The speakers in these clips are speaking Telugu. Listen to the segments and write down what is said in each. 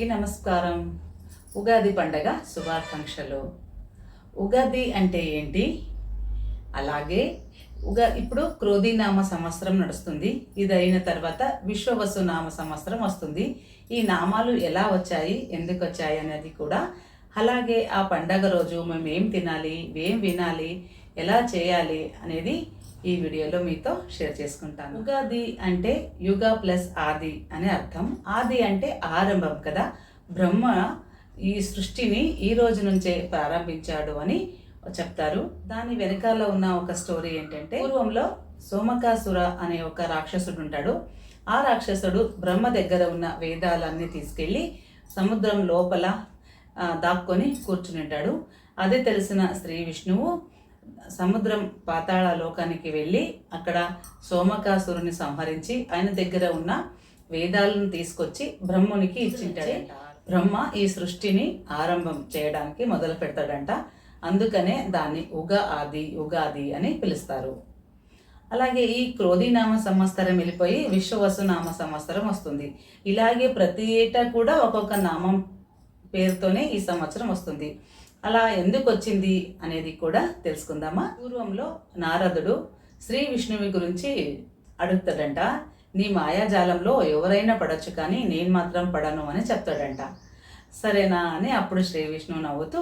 అందరికీ నమస్కారం. ఉగాది పండగ శుభాకాంక్షలు. ఉగాది అంటే ఏంటి? అలాగే ఉగా ఇప్పుడు క్రోధీనామ సంవత్సరం నడుస్తుంది. ఇది అయిన తర్వాత విశ్వవసు నామ సంవత్సరం వస్తుంది. ఈ నామాలు ఎలా వచ్చాయి? ఎందుకు వచ్చాయి అనేది కూడా. అలాగే ఆ పండగ రోజు మేము ఏం తినాలి? ఏం వినాలి? ఎలా చేయాలి అనేది ఈ వీడియోలో మీతో షేర్ చేసుకుంటాను. ఉగాది అంటే యుగ ప్లస్ ఆది అనే అర్థం. ఆది అంటే ఆరంభం కదా. బ్రహ్మ ఈ సృష్టిని ఈ రోజు నుంచే ప్రారంభించాడు అని చెప్తారు. దాని వెనకాల ఉన్న ఒక స్టోరీ ఏంటంటే పూర్వంలో సోమకాసుర అనే ఒక రాక్షసుడు ఉంటాడు. ఆ రాక్షసుడు బ్రహ్మ దగ్గర ఉన్న వేదాలన్నీ తీసుకెళ్ళి సముద్రం లోపల దాక్కొని కూర్చుని ఉంటాడు. అదే తెలిసిన శ్రీ విష్ణువు సముద్రం పాతాళ లోకానికి వెళ్ళి అక్కడ సోమకాసురుని సంహరించి ఆయన దగ్గర ఉన్న వేదాలను తీసుకొచ్చి బ్రహ్మునికి ఇచ్చింటాడు బ్రహ్మ ఈ సృష్టిని ఆరంభం చేయడానికి మొదలు పెడతాడంట. అందుకనే దాన్ని ఉగ ఆది ఉగాది అని పిలుస్తారు. అలాగే ఈ క్రోధీనామ సంవత్సరం వెళ్ళిపోయి విశ్వవసు నామ సంవత్సరం వస్తుంది. ఇలాగే ప్రతి ఏటా కూడా ఒక్కొక్క నామం పేరుతోనే ఈ సంవత్సరం వస్తుంది. అలా ఎందుకు వచ్చింది అనేది కూడా తెలుసుకుందామా? పూర్వంలో నారదుడు శ్రీ విష్ణువి గురించి అడుగుతాడంట నీ మాయాజాలంలో ఎవరైనా పడొచ్చు కానీ నేను మాత్రం పడను అని చెప్తాడంట. సరేనా అని అప్పుడు శ్రీ విష్ణువు నవ్వుతూ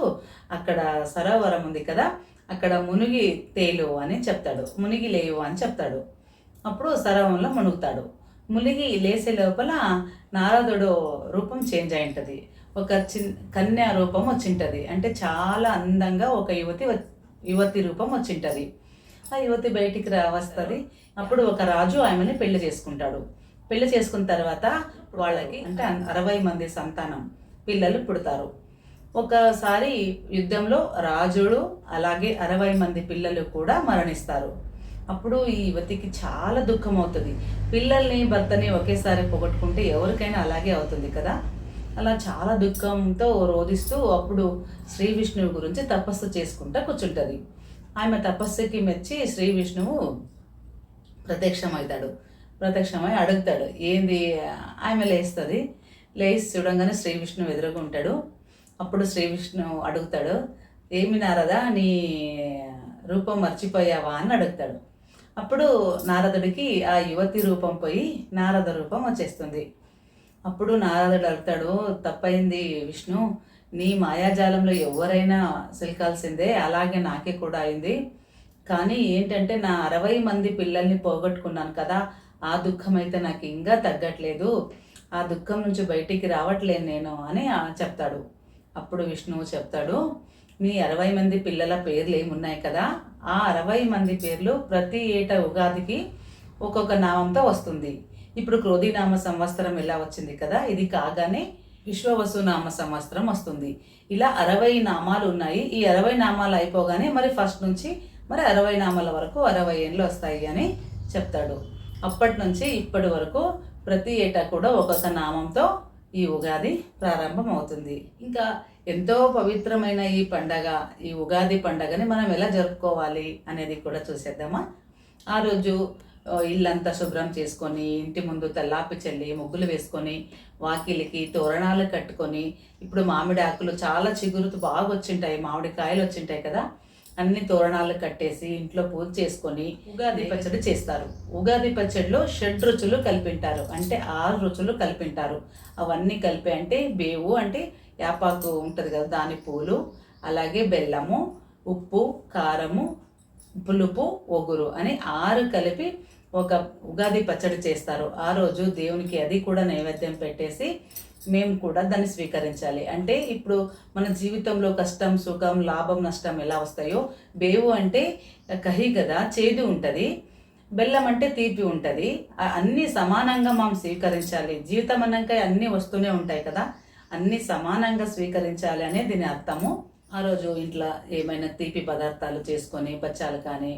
అక్కడ సరోవరం ఉంది కదా అక్కడ మునిగి తేలు అని చెప్తాడు. మునిగి లేవు అని చెప్తాడు. అప్పుడు సరోవరంలో మునుగుతాడు. మునిగి లేసే లోపల నారదుడు రూపం చేంజ్ అయి ఉంటుంది. ఒక చిన్ కన్యా రూపం వచ్చింటుంది. అంటే చాలా అందంగా ఒక యువతి యువతి రూపం వచ్చింటుంది. ఆ యువతి బయటికి రా వస్తుంది. అప్పుడు ఒక రాజు ఆమెని పెళ్ళి చేసుకుంటాడు. పెళ్ళి చేసుకున్న తర్వాత వాళ్ళకి అంటే అరవై మంది సంతానం. పిల్లలు పుడతారు. ఒకసారి యుద్ధంలో రాజుడు అలాగే అరవై మంది పిల్లలు కూడా మరణిస్తారు. అప్పుడు ఈ యువతికి చాలా దుఃఖం అవుతుంది పిల్లల్ని భర్తని ఒకేసారి పోగొట్టుకుంటే ఎవరికైనా అలాగే అవుతుంది కదా? అలా చాలా దుఃఖంతో రోధిస్తూ అప్పుడు శ్రీ విష్ణువు గురించి తపస్సు చేసుకుంటా కూర్చుంటుంది. ఆమె తపస్సుకి మెచ్చి శ్రీ విష్ణువు ప్రత్యక్షమవుతాడు. ప్రత్యక్షమై అడుగుతాడు ఏంది? ఆమె లేస్తుంది. లేచి చూడంగానే శ్రీ విష్ణువు ఎదురుగుంటాడు. అప్పుడు శ్రీ విష్ణువు అడుగుతాడు ఏమి నారదా నీ రూపం మర్చిపోయావా? అని అడుగుతాడు. అప్పుడు నారదుడికి ఆ యువతి రూపం పోయి నారద రూపం వచ్చేస్తుంది. అప్పుడు నారదుడు అడుగుతాడు తప్పైంది విష్ణు నీ మాయాజాలంలో ఎవరైనా సిలకాల్సిందే అలాగే నాకే కూడా అయింది. కానీ ఏంటంటే నా అరవై మంది పిల్లల్ని పోగొట్టుకున్నాను కదా ఆ దుఃఖం అయితే నాకు ఇంకా తగ్గట్లేదు. ఆ దుఃఖం నుంచి బయటికి రావట్లేను నేను అని చెప్తాడు. అప్పుడు విష్ణువు చెప్తాడు నీ అరవై మంది పిల్లల పేర్లు ఏమున్నాయి కదా ఆ అరవై మంది పేర్లు ప్రతి ఏటా ఉగాదికి ఒక్కొక్క నామంతో వస్తుంది. ఇప్పుడు క్రోధీనామ సంవత్సరం ఇలా వచ్చింది కదా? ఇది కాగానే విశ్వవసు నామ సంవత్సరం వస్తుంది. ఇలా అరవై నామాలు ఉన్నాయి. ఈ అరవై నామాలు అయిపోగానే మరి ఫస్ట్ నుంచి మరి అరవై నామాల వరకు అరవై ఏళ్ళు వస్తాయి అని చెప్తాడు. అప్పటి నుంచి ఇప్పటి వరకు ప్రతి ఏటా కూడా ఒక్కొక్క నామంతో ఈ ఉగాది ప్రారంభం అవుతుంది ఇంకా ఎంతో పవిత్రమైన ఈ పండగ ఈ ఉగాది పండగని మనం ఎలా జరుపుకోవాలి అనేది కూడా చూసేద్దామా? ఆ రోజు ఇల్లంతా శుభ్రం చేసుకొని ఇంటి ముందు తెల్లాపి చల్లి ముగ్గులు వేసుకొని వాకిలికి తోరణాలు కట్టుకొని ఇప్పుడు మామిడి ఆకులు చాలా చిగురుతూ బాగా వచ్చింటాయి మామిడి కాయలు వచ్చింటాయి కదా అన్ని తోరణాలు కట్టేసి ఇంట్లో పూజ చేసుకొని ఉగాది పచ్చడి చేస్తారు. ఉగాది పచ్చడిలో షడ్ రుచులు కలిపింటారు అంటే ఆరు రుచులు కలిపింటారు. అవన్నీ కలిపి అంటే బేవు అంటే యాపాకు ఉంటుంది కదా దాని పూలు అలాగే బెల్లము ఉప్పు కారము పులుపు ఒగురు అని ఆరు కలిపి ఒక ఉగాది పచ్చడి చేస్తారు. ఆ రోజు దేవునికి అది కూడా నైవేద్యం పెట్టేసి మేము కూడా దాన్ని స్వీకరించాలి. అంటే ఇప్పుడు మన జీవితంలో కష్టం సుఖం లాభం నష్టం ఎలా వస్తాయో బేవు అంటే కహి కదా చేదు ఉంటుంది బెల్లం అంటే తీపి ఉంటుంది. అన్నీ సమానంగా మనం స్వీకరించాలి. జీవితం అన్నాక అన్నీ వస్తూనే ఉంటాయి కదా అన్నీ సమానంగా స్వీకరించాలి అనే దీని అర్థము. ఆ రోజు ఇంట్లో ఏమైనా తీపి పదార్థాలు చేసుకొని బచ్చాలు కానీ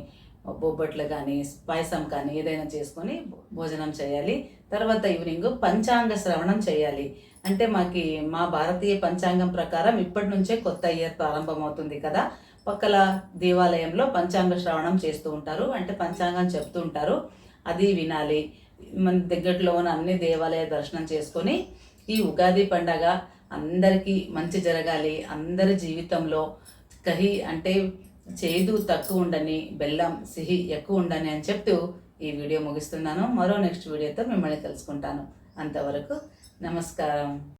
బొబ్బట్లు కానీ పాయసం కానీ ఏదైనా చేసుకొని భోజనం చేయాలి. తర్వాత ఈవినింగ్ పంచాంగ శ్రవణం చేయాలి. అంటే మాకి మా భారతీయ పంచాంగం ప్రకారం ఇప్పటి నుంచే కొత్త ఇయర్ ప్రారంభమవుతుంది కదా. పక్కల దేవాలయంలో పంచాంగ శ్రవణం చేస్తూ ఉంటారు. అంటే పంచాంగం చెప్తూ ఉంటారు. అది వినాలి. మన దగ్గరలో ఉన్న అన్ని దేవాలయ దర్శనం చేసుకొని ఈ ఉగాది పండగ అందరికీ మంచి జరగాలి. అందరి జీవితంలో కహి అంటే చేదు తక్కువ ఉండని బెల్లం సిహి ఎక్కువ ఉండని అని చెప్తూ ఈ వీడియో ముగిస్తున్నాను. మరో నెక్స్ట్ వీడియోతో మిమ్మల్ని తెలుసుకుంటాను అంతవరకు నమస్కారం.